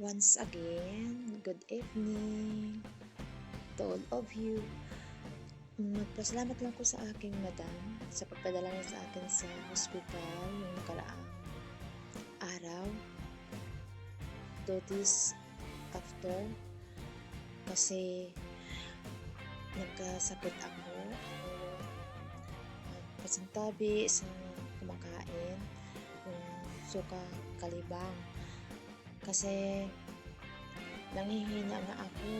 Once again, good evening to all of you. Magpasalamat lang ko sa aking madam sa pagpadala niya sa akin sa hospital yung nakaraang araw. Two days after kasi nagkasakit ako. Pasintabi sa kumakain yung suka kalibang kasi nangihina na ako.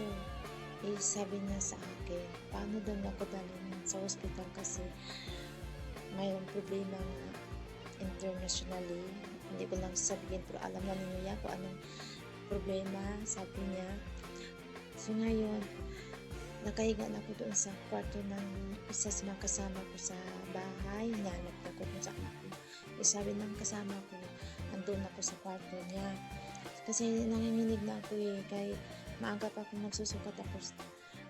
Eh, sabi niya sa akin, paano daw ako dalhin sa hospital kasi mayroong problema nga internationally. Hindi ko lang sabihin, pero alam na ninyo yan kung anong problema, sabi niya. So ngayon, nakahiga na ako doon sa kwarto ng isa sa mga kasama ko sa bahay. Nanap na saan ako. Eh, sabi ng kasama ko, andun ako sa kwarto niya kasi nanginginig na ako eh. Kay maaga pa ako nagsusukat tapos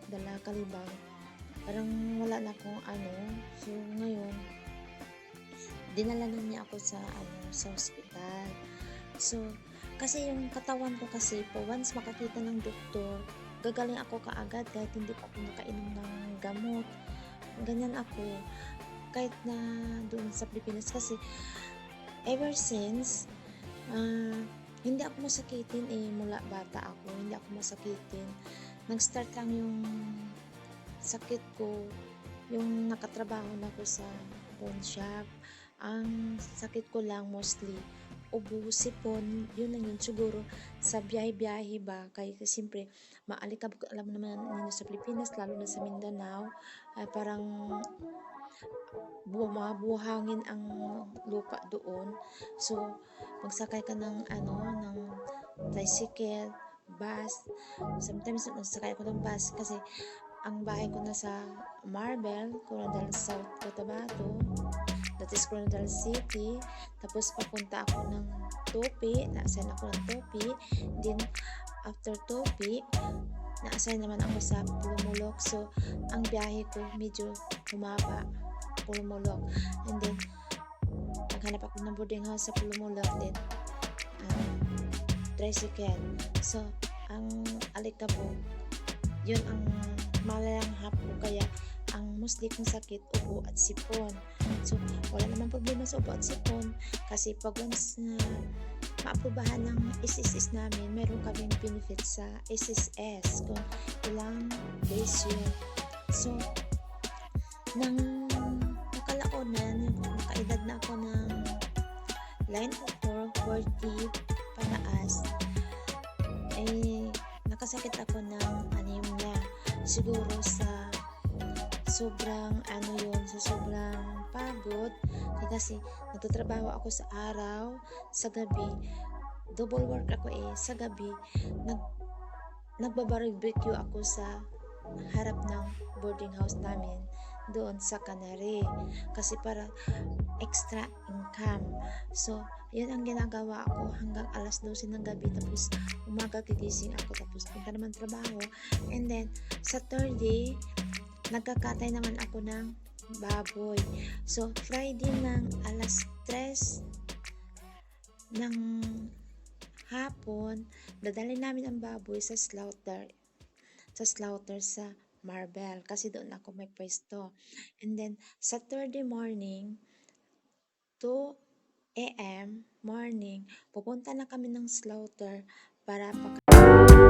dala kalibang. Parang wala na akong ano. So ngayon dinala na niya ako sa ano sa ospital. So kasi yung katawan ko kasi po once makakita ng doktor gagaling ako kaagad kahit hindi pa ako nakainom ng gamot. Ganyan ako. Kahit na doon sa Pilipinas kasi ever since ah hindi ako masakitin eh mula bata ako hindi ako masakitin. Nag-start lang yung sakit ko yung nakatrabaho na ako sa pawn shop. Ang sakit ko lang mostly ubo, sipon, yun lang yun. Siguro sa biyahe-biyahe ba kaya siyempre maalikabok alam naman ninyo sa Pilipinas lalo na sa Mindanao ay parang bu mga buhangin ang lupa doon. So magsakay ka ng ano ng tricycle bus. Sometimes nagsakay ako ng bus kasi ang bahay ko nasa Marbel Coronadal South Cotabato. That is Coronadal City. Tapos papunta ako ng Topi. Na-assign ako ng Topi. Then after Topi na-assign naman ako sa Pulumulok. So ang biyahe ko medyo humaba Pulumulok and then naghanap ako ng boarding house sa Pulumulok then um, tricycle. So ang alikabok yun ang malayang hap ko. Kaya ang mostly kong sakit ubo at sipon. So wala naman problema sa ubo at sipon. Kasi pag once na maaprubahan ng SSS namin meron kaming benefit sa SSS kung ilang days yun. So nang nakalaunan nakaedad na ako ng line of 40 pataas eh nakasakit ako ng anemia. Siguro sa sobrang ano yun sa sobrang pagod. Kasi nagtatrabaho ako sa araw sa gabi. Double work ako eh sa gabi. Nag nagbabarbecue ako sa harap ng boarding house namin doon sa Canary kasi para extra income. So yun ang ginagawa ko hanggang alas 12 ng gabi. Tapos umaga gigising ako. Tapos punta naman trabaho. And then sa third day nagkakatay naman ako ng baboy. So Friday ng alas 3 ng hapon dadalhin namin ang baboy sa slaughter sa slaughter sa Marbel kasi doon ako may pwesto and then sa Saturday morning 2 a.m. morning, pupunta na kami ng slaughter para pag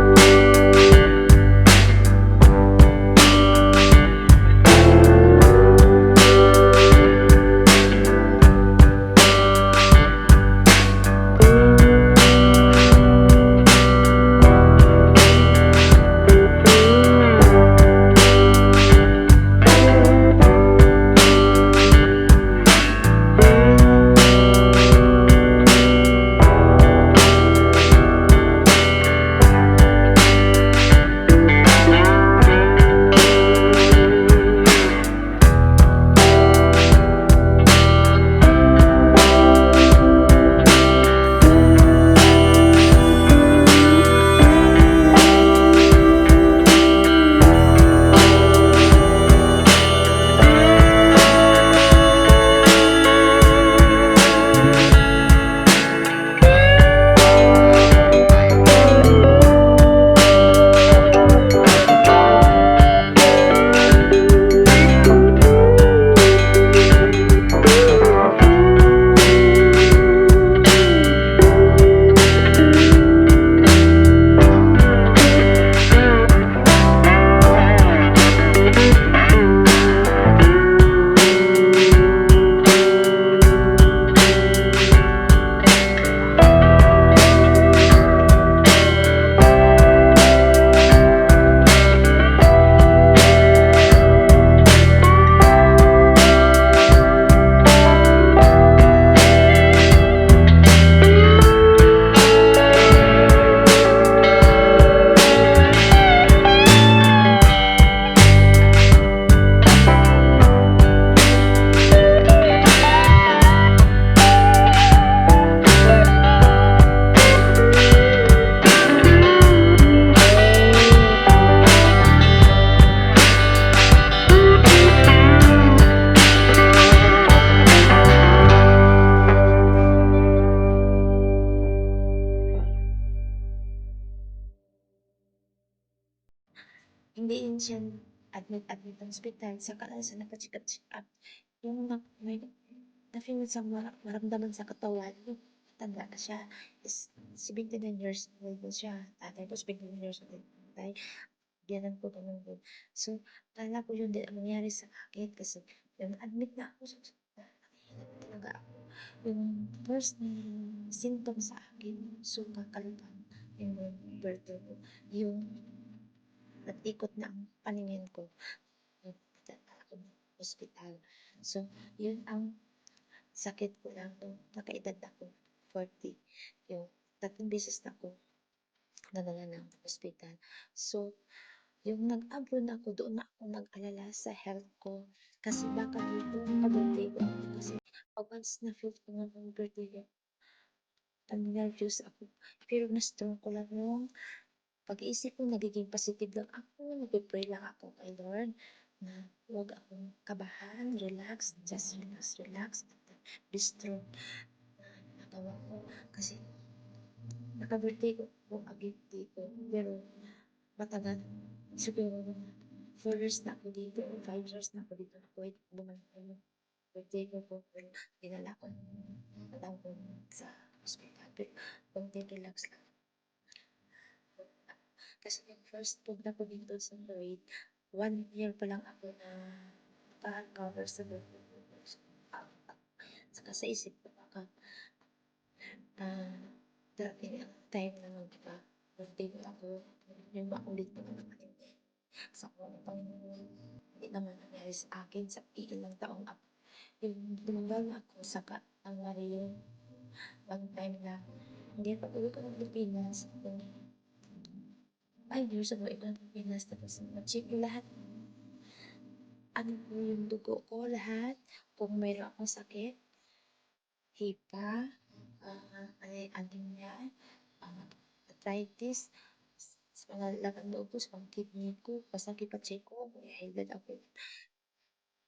admit-admit ng hospital, saka lang siya napa-check up, check up. Yung na, may, na-feel sa mara, maramdaman sa katawan, yung tanda na siya, is 79 years old na siya. Tatay ko 79 years old. Tatay, ganun po, ganun po. So, kala ko yun din ang nangyari sa akin kasi yung admit na ako sa nakihilap talaga ako. Yung first na symptom sa akin, suka kalabang, yung birthday ko, yung nag-ikot na ang paningin ko. Hospital. So, yun ang sakit ko lang nung nakaedad ako 40. Yung tatlong beses na ako nadala ng hospital. So, yung nag-abroad na ako, doon na ako nag-alala sa health ko. Kasi baka dito, kabirthday ko. Kasi pag once na feel ko nga ng birthday ko, nervous ako. Pero na-strong ko lang yung pag-iisip ko, nagiging positive lang ako. Nagpe-pray lang ako kay Lord na huwag akong kabahan, relax, just relax, relax, be strong. Nagawa ko kasi naka-birthday ko po agad dito. Pero matagal, siguro 4 years na ako dito, 5 years na ako dito. Wait, bumalik ko yung birthday ko po. Pero dinala ko tawag sa hospital. Pero konti relax lang. Kasi yung first punta ko dito sa Kuwait, one year pa lang ako na naka-cover sa ko. Saka sa isip ko baka ah darating ang time na magpa birthday ko ako yung maulit ko na naman sa mga Panginoon hindi naman nangyari sa akin sa iilang taong ako. Yung tumambal na ako saka nangyari yung one time na hindi pa uwi ko ng Pilipinas. yung five years ago ito ng Pilipinas tapos na-check ko lahat. Ano po yung dugo ko? Lahat. Kung mayroon akong sakit. Hipa. Uh, anemia. Uh, arthritis. Sa mga loob ko sa mga kidney ko basta kipa-check ko may high blood ako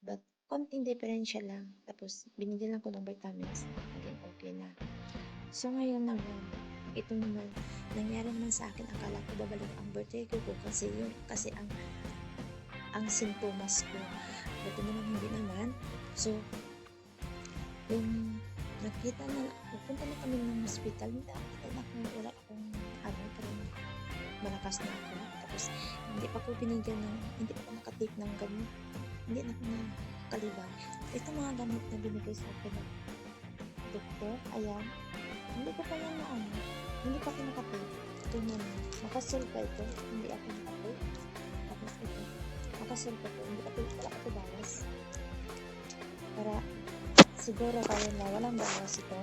but konting diferensya lang. Tapos binigyan lang ko ng vitamins. Naging okay na. So ngayon naman ito naman nangyari naman sa akin akala ko babalik ang birthday ko kasi yun kasi ang ang sintomas ko. Buti naman hindi naman. So yung nakita na pupunta na kami ng hospital hindi ako na kung wala akong ano parang malakas na ako. Tapos hindi pa ko binigyan ng hindi pa ako nakatake ng gamot. Hindi na ako nakalibang ito mga gamot na binigay sa akin ng doktor ayan. Hindi ko pa yan na ano hindi pa ako nakatake ito na nakasil ito. Hindi ako nakatake tapos ito. Nakasil ito. Hindi ako wala ako bawas. Para siguro kayo na walang bawas ito.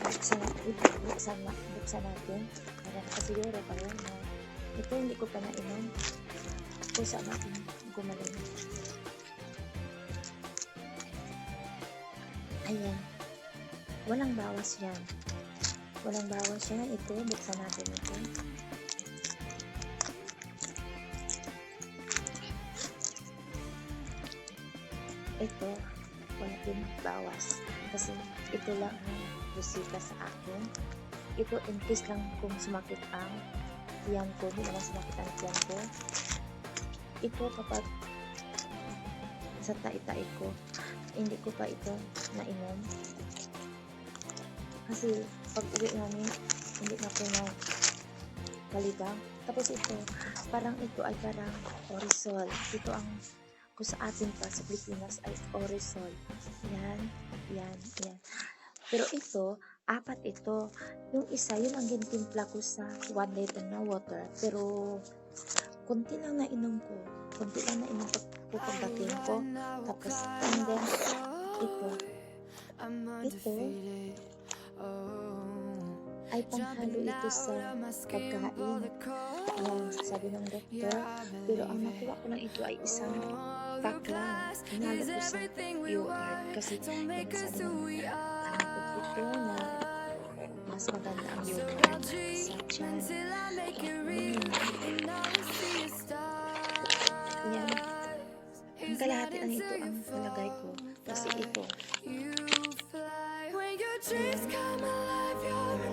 Buksan buksan, buksan natin. Para nakasiguro kayo na ito hindi ko pa nainom kung saan natin gumaling. Ayan. Walang bawas yan walang bawas yan ito buksan natin ito. Ito wala din bawas kasi ito lang ang resita sa akin. Ito in case lang kung sumakit ang tiyan ko hindi naman sumakit ang tiyan ko. Ito kapag sa tai-tai ko hindi ko pa ito nainom. Kasi pag uwi namin hindi na po na kalibang tapos ito parang ito ay parang orisol. Ito ang kung sa atin pa sa Pilipinas ay orisol. Yan yan yan. Pero ito apat ito. Yung isa yun ang gintimpla ko sa 1 liter na water. Pero konti lang na inom ko. Konti lang na inom ko pagdating ko. Tapos and then ito. Ito ay panghalo ito sa pagkain. Ayan, sabi ng doktor pero ang nakuha ko lang ito ay isang pack lang hinalo ko sa yogurt kasi yan sabi ng ko dito na mas maganda ang yogurt sa mm. yan ang kalahati lang ito ang nalagay ko kasi ito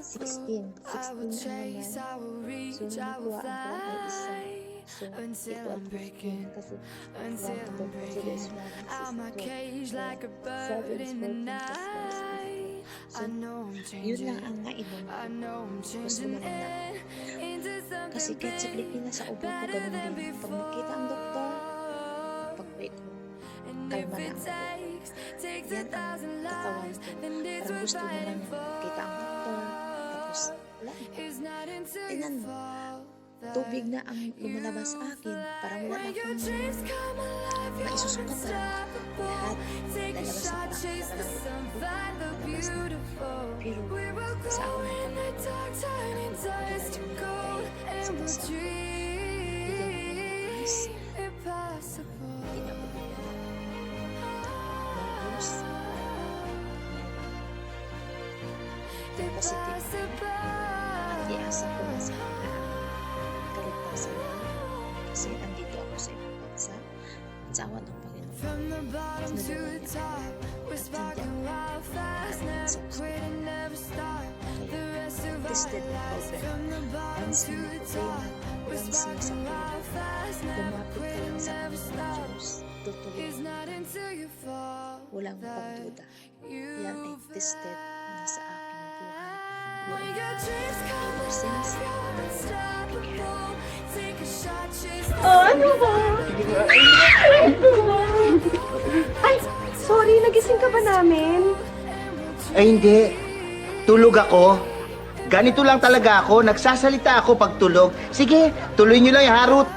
dream impossible. Sixteen. I will Sixteen chase, ang I will laman. reach, So, I will nakuha ko ay isa. fly. So, Until ito ang I'm breaking, 15 kasi until one I'm to consider breaking is one, six out is my 12. cage Kaya, like a bird seven is in the 14 plus five is night. 18. So, I know I'm yun lang changing. ang nainom ko. I know I'm Gusto changing mo lang na. in- into Kasi something kahit sa Pilipinas, sa ubo ko, ganun din. Pag nakita ang doktor, before. pag wait ko, And kalma na ang ubo. Yan ang katawan ko. Parang gusto for. makita ang. Tapos, wala. Tingnan mo. Tubig na ang lumalabas sa akin. Parang wala na akong. Parang unstoppable. lahat lalabas na find the lalabas na. Pero sa glow akin, in the dark, Yung positive iasa ko na sa ang kaligtasan niya. Kasi andito ako sa ibang bansa at sa awa ng Panginoon. Fast, never quit and never stop. The rest of our Tested na program. Once na the once na fast, never lumapit ka lang sa Panginoon. Diyos. Fall walang pagduda. Yan ay tested Oh, ano ba? Ay, sorry, nagising ka ba namin? Ay hindi. Tulog ako. Ganito lang talaga ako. Nagsasalita ako pag tulog. Sige, tuloy nyo lang yung harot.